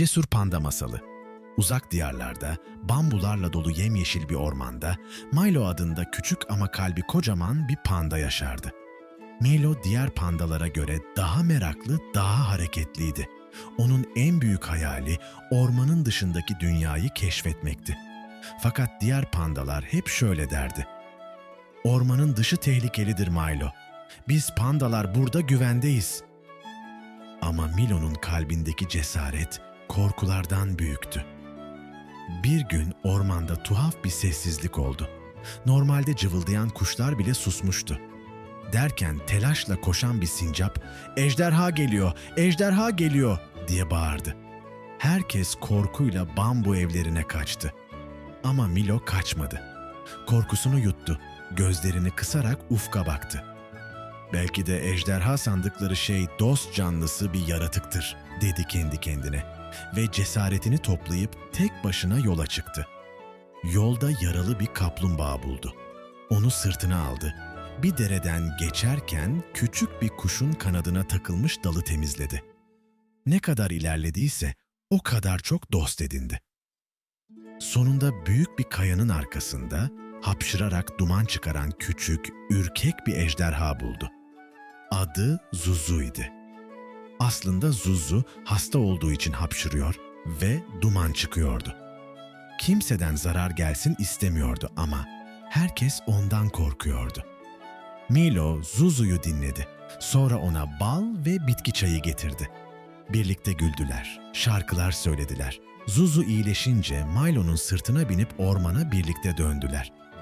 Cesur Panda Masalı Uzak diyarlarda, bambularla dolu yemyeşil bir ormanda, Milo adında küçük ama kalbi kocaman bir panda yaşardı. Milo diğer pandalara göre daha meraklı, daha hareketliydi. Onun en büyük hayali ormanın dışındaki dünyayı keşfetmekti. Fakat diğer pandalar hep şöyle derdi. Ormanın dışı tehlikelidir Milo. Biz pandalar burada güvendeyiz. Ama Milo'nun kalbindeki cesaret korkulardan büyüktü. Bir gün ormanda tuhaf bir sessizlik oldu. Normalde cıvıldayan kuşlar bile susmuştu. Derken telaşla koşan bir sincap, "Ejderha geliyor, ejderha geliyor!" diye bağırdı. Herkes korkuyla bambu evlerine kaçtı. Ama Milo kaçmadı. Korkusunu yuttu. Gözlerini kısarak ufka baktı. Belki de ejderha sandıkları şey dost canlısı bir yaratıktır, dedi kendi kendine ve cesaretini toplayıp tek başına yola çıktı. Yolda yaralı bir kaplumbağa buldu. Onu sırtına aldı. Bir dereden geçerken küçük bir kuşun kanadına takılmış dalı temizledi. Ne kadar ilerlediyse o kadar çok dost edindi. Sonunda büyük bir kayanın arkasında hapşırarak duman çıkaran küçük, ürkek bir ejderha buldu. Adı Zuzu'ydu. Aslında Zuzu hasta olduğu için hapşırıyor ve duman çıkıyordu. Kimseden zarar gelsin istemiyordu ama herkes ondan korkuyordu. Milo Zuzu'yu dinledi. Sonra ona bal ve bitki çayı getirdi. Birlikte güldüler, şarkılar söylediler. Zuzu iyileşince Milo'nun sırtına binip ormana birlikte döndüler.